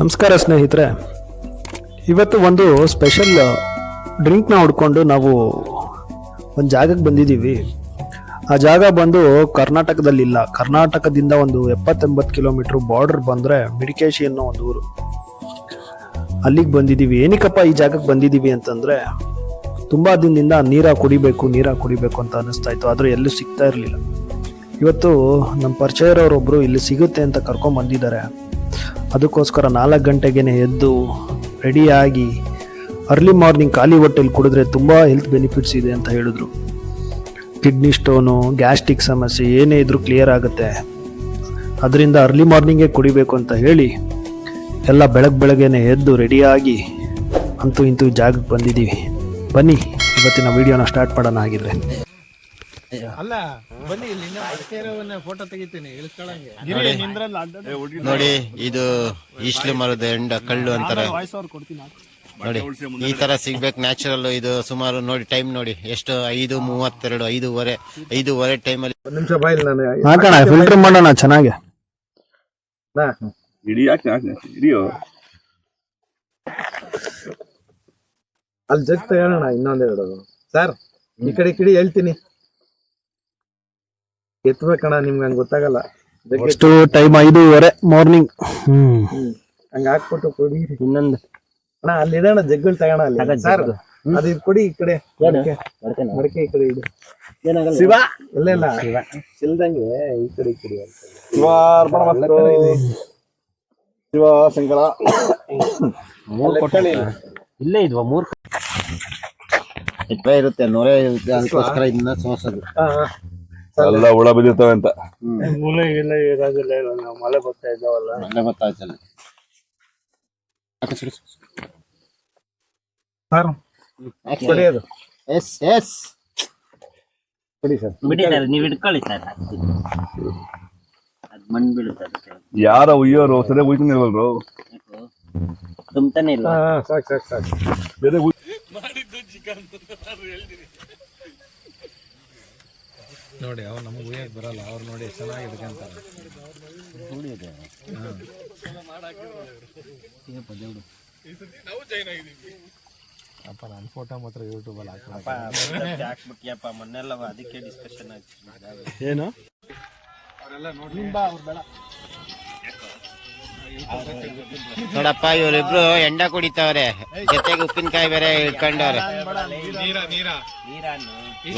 ನಮಸ್ಕಾರ ಸ್ನೇಹಿತರೆ. ಇವತ್ತು ಒಂದು ಸ್ಪೆಷಲ್ ಡ್ರಿಂಕ್ನ ಹುಡ್ಕೊಂಡು ನಾವು ಒಂದು ಜಾಗಕ್ಕೆ ಬಂದಿದ್ದೀವಿ. ಆ ಜಾಗ ಬಂದು ಕರ್ನಾಟಕದಲ್ಲಿಲ್ಲ. ಕರ್ನಾಟಕದಿಂದ ಒಂದು ಎಪ್ಪತ್ತೊಂಬತ್ತು ಕಿಲೋಮೀಟ್ರ್ ಬಾರ್ಡರ್ ಬಂದರೆ ಮಿಡಿಕೇಶಿ ಅನ್ನೋ ಒಂದು ಊರು. ಅಲ್ಲಿಗೆ ಬಂದಿದ್ದೀವಿ. ಏನಕ್ಕಪ್ಪ ಈ ಜಾಗಕ್ಕೆ ಬಂದಿದ್ದೀವಿ ಅಂತಂದರೆ ತುಂಬ ದಿನದಿಂದ ನೀರ ಕುಡಿಬೇಕು ನೀರ ಕುಡಿಬೇಕು ಅಂತ ಅನ್ನಿಸ್ತಾ ಇತ್ತು. ಆದರೆ ಎಲ್ಲೂ ಸಿಗ್ತಾ ಇರಲಿಲ್ಲ. ಇವತ್ತು ನಮ್ಮ ಪರಿಚಯರವರೊಬ್ಬರು ಇಲ್ಲಿ ಸಿಗುತ್ತೆ ಅಂತ ಕರ್ಕೊಂಡ್ ಬಂದಿದ್ದಾರೆ. ಅದಕ್ಕೋಸ್ಕರ ನಾಲ್ಕು ಗಂಟೆಗೇ ಎದ್ದು ರೆಡಿಯಾಗಿ ಅರ್ಲಿ ಮಾರ್ನಿಂಗ್ ಖಾಲಿ ಹೊಟ್ಟೆಲಿ ಕುಡಿದ್ರೆ ತುಂಬ ಹೆಲ್ತ್ ಬೆನಿಫಿಟ್ಸ್ ಇದೆ ಅಂತ ಹೇಳಿದ್ರು. ಕಿಡ್ನಿ ಸ್ಟೋನು ಗ್ಯಾಸ್ಟ್ರಿಕ್ ಸಮಸ್ಯೆ ಏನೇ ಇದ್ರೂ ಕ್ಲಿಯರ್ ಆಗುತ್ತೆ. ಅದರಿಂದ ಅರ್ಲಿ ಮಾರ್ನಿಂಗೇ ಕುಡಿಬೇಕು ಅಂತ ಹೇಳಿ ಎಲ್ಲ ಬೆಳಗ್ಗೆ ಬೆಳಗ್ಗೆನೆ ಎದ್ದು ರೆಡಿಯಾಗಿ ಅಂತೂ ಇಂತೂ ಜಾಗಕ್ಕೆ ಬಂದಿದ್ದೀವಿ. ಬನ್ನಿ, ಇವತ್ತಿನ ವೀಡಿಯೋನ ಸ್ಟಾರ್ಟ್ ಮಾಡೋಣ ಆಗಿದ್ರೆ ಅಲ್ಲ ಬನ್ನಿ ಇಲ್ಲಿ ಇನ್ನ ಫೋಟೋ ತೆಗಿತೀನಿ ನೋಡಿ ಇದು ಈಶ್ಲಿ ಮರದ ಎಂಡ ಕಳ್ಳು ಅಂತಾರೆ. ನೋಡಿ ಈ ತರ ಸಿಗ್ಬೇಕು ನ್ಯಾಚುರಲ್ ಇದು ಸುಮಾರು ನೋಡಿ ಟೈಮ್ ನೋಡಿ ಎಷ್ಟು ಐದು ಮೂವತ್ತೆರಡು ಐದೂವರೆ ಐದೂವರೆ ಟೈಮಲ್ಲಿ ನಿಮಿಷ ಬಾಯಿಲ್ ನಾನು ಹಾಕೋಣ ಫಿಲ್ಟರ್ ಮಾಡೋಣ ಚೆನ್ನಾಗೆ. ಇಡೀ ಯಾಕೆ ಹಿಡಿಯೋ ಅಲ್ಲಿ ಜಗ್ ತಗೋಣ ಇನ್ನೊಂದೆರಡು ಸರ್ ಈ ಕಡೆ ಕಿಡಿ ಹೇಳ್ತೀನಿ. ಎತ್ಬೇಕಣ್ಣ ನಿಮ್ಗೆ ಹಂಗ ಗೊತ್ತಾಗಲ್ಲ. ಜಗ್ ಎತ್ತಿ- ಎಷ್ಟು ಟೈಮ್ ಐದೂವರೆ ಮಾರ್ನಿಂಗ್ ಹ್ಮ್. ಹ್ಮ್. ಹಂಗ ಹಾಕ್ಬಿಟ್ಟು ಕೊಡಿ. ಇನ್ನೊಂದು. ಅಣ್ಣ ಅಲ್ಲಿ ಇಡೋಣ ಜಗ್ಗಳು ತಗೋಣ ಅಲ್ಲಿ. ಸರ್ ಅದು ಇದು ಕೊಡಿ ಈ ಕಡೆ. ಮಡಕೆ. ಮಡಕೆ ಈ ಕಡೆ ಇಡು ಶಿವ? ಇಲ್ಲ ಇಲ್ಲ ಚಿಲ್ದಂಗೆ ಈ ಕಡೆ ಈ ಕಡೆ ಅಂತ. ಶಿವ ಶಂಕರ. ಇಲ್ಲೇ ಇದ್ವಾ ಮೂರ್ ಇರುತ್ತೆ ನೊರೆ ಇರುತ್ತೆ ಅದಕ್ಕೋಸ್ಕರ ಇದನ್ನ ಸೋಸೋದು. ಹಾ, ಹಾ. ಎಲ್ಲ ಹುಳ ಬಿದ್ದಿರ್ತಾವೆ ಅಂತ. ಮೂಲೆ ಇಲ್ಲ ಇರೋದಿಲ್ಲ ಇಲ್ಲ ನಾವು ಮಳೆ ಬರ್ತಾ ಇದ್ದಾವಲ್ಲ. ಮಳೆ ಬರ್ತಾ ಇದ್ದಲ್ಲ ಸರ್? ಕೊಡಿ ಅದು. Yes yes. ಕೊಡಿ ಸರ್. ಬಿಡಿ ಸರ್ ನೀವು ಸರ್. ಅದು ಮಣ್ಣು ಬೀಳುತ್ತೆ ಅದಕ್ಕೆ. ಯಾರ ಉಯ್ಯೋರು ಸರಿಯಾಗಿ ಉಯ್ತಾನೆ ಇಲ್ವಲ್ರು ತುಂಬತಾನೆ ಇಲ್ಲ. ಹಾ ಸಾಕು ಸಾಕು ಸಾಕು. ಬೇರೆ ಉಯ್- ನೋಡಿ ಅವ್ರು ನಮ್ಗೆ ಉಯ್ಯಕ್ಕೆ ಬರಲ್ಲ ಅವ್ರು ನೋಡಿ ಚೆನ್ನಾಗಿ ಇಟ್ಕೊಂತಾರೆ ಅಪ್ಪ ನನ್ನ ಫೋಟೋ ಮಾತ್ರ ಯೂಟ್ಯೂಬಲ್ಲಿ ಹಾಕ್ಬಿಟ್ಟಿಯಪ್ಪ ಮೊನ್ನೆಲ್ಲ ಅದಕ್ಕೆ ಡಿಸ್ಕಷನ್ ಆಗ್ತದೆ ಏನು? ನೋಡಪ್ಪ ಇವರಿಬ್ರು ಎಂಡ ಕುಡಿತಾವ್ರೆ. ಜೊತೆಗೆ ಉಪ್ಪಿನಕಾಯಿ ಬೇರೆ ಇಟ್ಕೊಂಡವ್ರೆ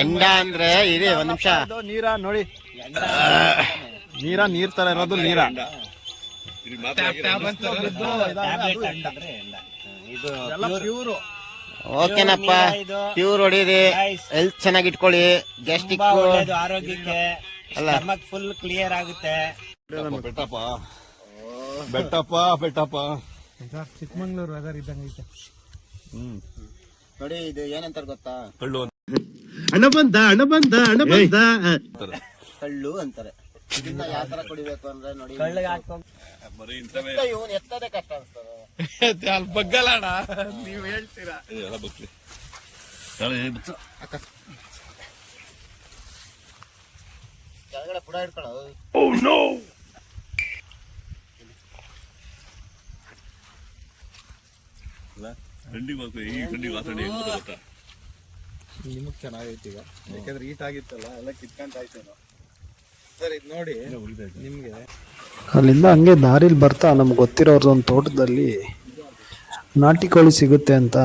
ಎಂಡ ಅಂದ್ರೆ ಇದೆ ಒಂದ್ ನಿಮಿಷ. ನೀರ ನೋಡಿ ನೀರ ನೀರ್ ತರ ಇರೋದು ನೀರ. ಇದು ಓಕೆನಪ್ಪ ಪ್ಯೂರ್ ಹೊಡೀರಿ. ಹೆಲ್ತ್ ಚೆನ್ನಾಗಿ ಇಟ್ಕೊಳ್ಳಿ ಗ್ಯಾಸ್ಟಿಕ್ ಆರೋಗ್ಯಕ್ಕೆ. ಅಲ್ಲ. ಸ್ಟಮಕ್ ಫುಲ್ ಕ್ಲಿಯರ್ ಆಗುತ್ತೆ. ಬೆಟ್ಟಪ್ಪ ಬೆಟ್ಟಪ್ಪ. ಚಿಕ್ಕಮಂಗ್ಳೂರು ವೆದರ್ ಇದ್ದಂಗೆ ಐತೆ. ನೋಡಿ ಇದು ಏನಂತಾರೆ ಗೊತ್ತಾ? ಕಳ್ಳು ಅಂತ. ಕಳ್ಳು ಅಂತಾರೆ. ಇದನ್ನ ಯಾವ ತರ ಕುಡಿಬೇಕು ಅಂದ್ರೆ ನೋಡಿ. ಕಳ್ಳಿಗೆ ಹಾಕೊಂಡು ಇವನ್ ಎತ್ತದೇ ಕಷ್ಟ ಅನ್ಸ್ತದೆ. ಅಲ್ಲಿ ಬಗ್ಗಲ್ಲಣ್ಣ. ನೀವ್ ಹೇಳ್ತೀರಾ? ಎಲ್ಲ ಬಗ್ಲಿ. ಎಲ್ಲ ಏ, ಬಿಚ್ಚ. ಕೆಳಗಡೆ ಪುಡ ಈ ವಾಸನೆ ಗೊತ್ತಾ? ನಿಮಗ್ ಚೆನ್ನಾಗೈತಿ ಈಗ. ಯಾಕಂದ್ರೆ ಈಟ್ ಆಗಿತ್ತಲ್ಲ ಎಲ್ಲ ಕಿತ್ಕೊಂತ ಆಯ್ತೇನೋ ಸರ್ ಇದು ನೋಡಿ ನಿಮಗೆ ಅಲ್ಲಿಂದ ಹಂಗೆ ದಾರಿಲಿ ಬರ್ತಾ ನಮ್ಗೆ ಗೊತ್ತಿರೋರ್ದೊಂದು ತೋಟದಲ್ಲಿ ನಾಟಿ ಕೋಳಿ ಸಿಗುತ್ತೆ ಅಂತ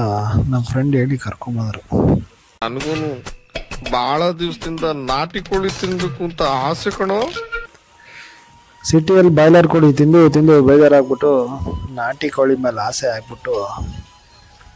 ನಮ್ಮ ಫ್ರೆಂಡ್ ಹೇಳಿ ಕರ್ಕೊಂಬಂದ್ರು. ನನಗೂ ಬಹಳ ದಿವಸದಿಂದ ನಾಟಿ ಕೋಳಿ ತಿನ್ಬೇಕು ಅಂತ ಆಸೆ ಕಣೋ. ಸಿಟಿಯಲ್ಲಿ ಬಾಯ್ಲರ್ ಕೋಳಿ ತಿಂದು ತಿಂದು ಬೇಜಾರಾಗ್ಬಿಟ್ಟು ನಾಟಿ ಕೋಳಿ ಮೇಲೆ ಆಸೆ ಆಗ್ಬಿಟ್ಟು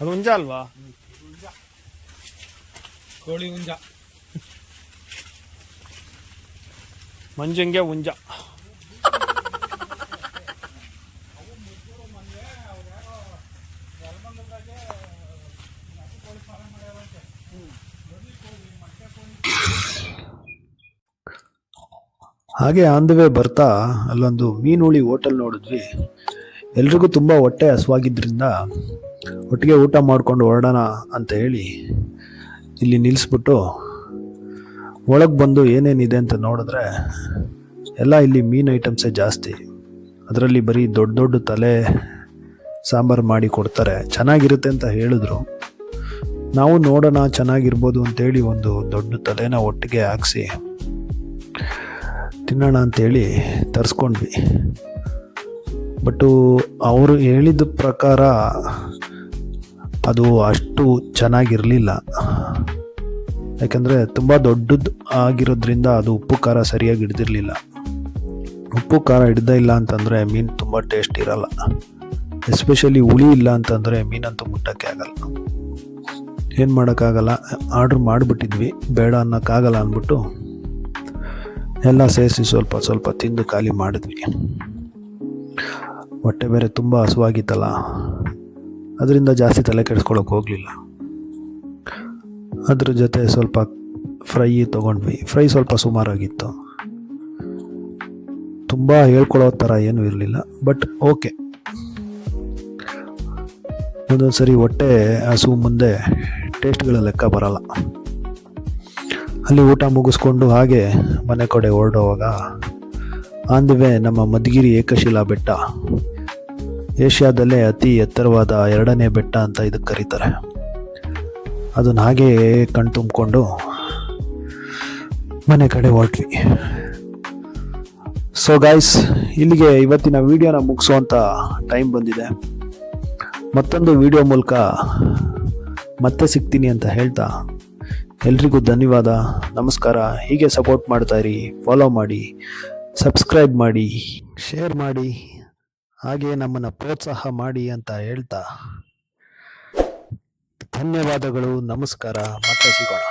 ಅದು ಹುಂಜ ಅಲ್ವಾ? ಕೋಳಿ ಹುಂಜ. ಮಂಜಂಗೆ ಹುಂಜ. ಹಾಗೆ ಆನ್ ಬರ್ತಾ ಅಲ್ಲೊಂದು ಮೀನುಳಿ ಹೋಟೆಲ್ ನೋಡಿದ್ವಿ. ಎಲ್ರಿಗೂ ತುಂಬ ಹೊಟ್ಟೆ ಹಸುವಾಗಿದ್ದರಿಂದ ಒಟ್ಟಿಗೆ ಊಟ ಮಾಡ್ಕೊಂಡು ಹೊರಡೋಣ ಅಂತ ಹೇಳಿ ಇಲ್ಲಿ ನಿಲ್ಲಿಸ್ಬಿಟ್ಟು ಒಳಗೆ ಬಂದು ಏನೇನಿದೆ ಅಂತ ನೋಡಿದ್ರೆ ಎಲ್ಲ ಇಲ್ಲಿ ಮೀನು ಐಟಮ್ಸೇ ಜಾಸ್ತಿ. ಅದರಲ್ಲಿ ಬರೀ ದೊಡ್ಡ ದೊಡ್ಡ ತಲೆ ಸಾಂಬಾರು ಮಾಡಿ ಕೊಡ್ತಾರೆ. ಚೆನ್ನಾಗಿರುತ್ತೆ ಅಂತ ಹೇಳಿದ್ರು. ನಾವು ನೋಡೋಣ ಚೆನ್ನಾಗಿರ್ಬೋದು ಅಂತೇಳಿ ಒಂದು ದೊಡ್ಡ ತಲೆನ ಒಟ್ಟಿಗೆ ಹಾಕ್ಸಿ ತಿನ್ನೋಣ ಅಂತೇಳಿ ತರಿಸ್ಕೊಂಡ್ವಿ. ಬಟ್ಟು ಅವರು ಹೇಳಿದ ಪ್ರಕಾರ ಅದು ಅಷ್ಟು ಚೆನ್ನಾಗಿರಲಿಲ್ಲ. ಯಾಕೆಂದರೆ ತುಂಬ ದೊಡ್ಡದು ಆಗಿರೋದ್ರಿಂದ ಅದು ಉಪ್ಪು ಖಾರ ಸರಿಯಾಗಿ ಹಿಡ್ದಿರಲಿಲ್ಲ. ಉಪ್ಪು ಖಾರ ಹಿಡ್ದೇ ಇಲ್ಲ ಅಂತಂದರೆ ಮೀನು ತುಂಬ ಟೇಸ್ಟ್ ಇರಲ್ಲ. ಎಸ್ಪೆಷಲಿ ಹುಳಿ ಇಲ್ಲ ಅಂತಂದರೆ ಮೀನಂತೂ ಮುಟ್ಟಕ್ಕೆ ಆಗಲ್ಲ. ಏನು ಮಾಡೋಕ್ಕಾಗಲ್ಲ? ಆರ್ಡ್ರ್ ಮಾಡಿಬಿಟ್ಟಿದ್ವಿ. ಬೇಡ ಅನ್ನೋಕ್ಕಾಗಲ್ಲ ಅಂದ್ಬಿಟ್ಟು ಎಲ್ಲ ಸೇರಿಸಿ ಸ್ವಲ್ಪ ಸ್ವಲ್ಪ ತಿಂದು ಖಾಲಿ ಮಾಡಿದ್ವಿ. ಹೊಟ್ಟೆ ಬೇರೆ ತುಂಬ ಹಸುವಾಗಿತ್ತಲ್ಲ, ಅದರಿಂದ ಜಾಸ್ತಿ ತಲೆ ಕೆಡಿಸ್ಕೊಳಕ್ಕೆ ಹೋಗಲಿಲ್ಲ. ಅದ್ರ ಜೊತೆ ಸ್ವಲ್ಪ ಫ್ರೈ ತೊಗೊಂಡ್ವಿ. ಫ್ರೈ ಸ್ವಲ್ಪ ಸುಮಾರಾಗಿತ್ತು. ತುಂಬ ಹೇಳ್ಕೊಳ್ಳೋ ಥರ ಏನೂ ಇರಲಿಲ್ಲ, ಬಟ್ ಓಕೆ. ಒಂದೊಂದು ಸರಿ ಹೊಟ್ಟೆ ಹಸು ಮುಂದೆ ಟೇಸ್ಟ್ಗಳ ಲೆಕ್ಕ ಬರಲ್ಲ. ಅಲ್ಲಿ ಊಟ ಮುಗಿಸ್ಕೊಂಡು ಹಾಗೆ ಮನೆ ಕಡೆ ಹೊರಡುವಾಗ ಆನ್ ದಿ ವೇ ನಮ್ಮ ಮಧುಗಿರಿ ಏಕಶಿಲಾ ಬೆಟ್ಟ. ಏಷ್ಯಾದಲ್ಲೇ ಅತಿ ಎತ್ತರವಾದ ಎರಡನೇ ಬೆಟ್ಟ ಅಂತ ಇದಕ್ಕೆ ಕರೀತಾರೆ. ಅದನ್ನ ಹಾಗೆ ಕಣ್ತುಂಬಿಕೊಂಡು ಮನೆ ಕಡೆ ಹೊರಟ್ವಿ. ಸೊ ಗಾಯ್ಸ್ ಇಲ್ಲಿಗೆ ಇವತ್ತಿನ ವೀಡಿಯೋನ ಮುಗಿಸುವಂಥ ಟೈಮ್ ಬಂದಿದೆ. ಮತ್ತೊಂದು ವಿಡಿಯೋ ಮೂಲಕ ಮತ್ತೆ ಸಿಗ್ತೀನಿ ಅಂತ ಹೇಳ್ತಾ ಎಲ್ರಿಗೂ ಧನ್ಯವಾದ. ನಮಸ್ಕಾರ. ಹೀಗೆ ಸಪೋರ್ಟ್ ಮಾಡ್ತಾಯಿರಿ ಫಾಲೋ ಮಾಡಿ ಸಬ್ಸ್ಕ್ರೈಬ್ ಮಾಡಿ ಶೇರ್ ಮಾಡಿ, ಹಾಗೆ ನಮ್ಮನ್ನು ಪ್ರೋತ್ಸಾಹ ಮಾಡಿ ಅಂತ ಹೇಳ್ತಾ ಧನ್ಯವಾದಗಳು. ನಮಸ್ಕಾರ. ಮತ್ತೆ ಸಿಗೋಣ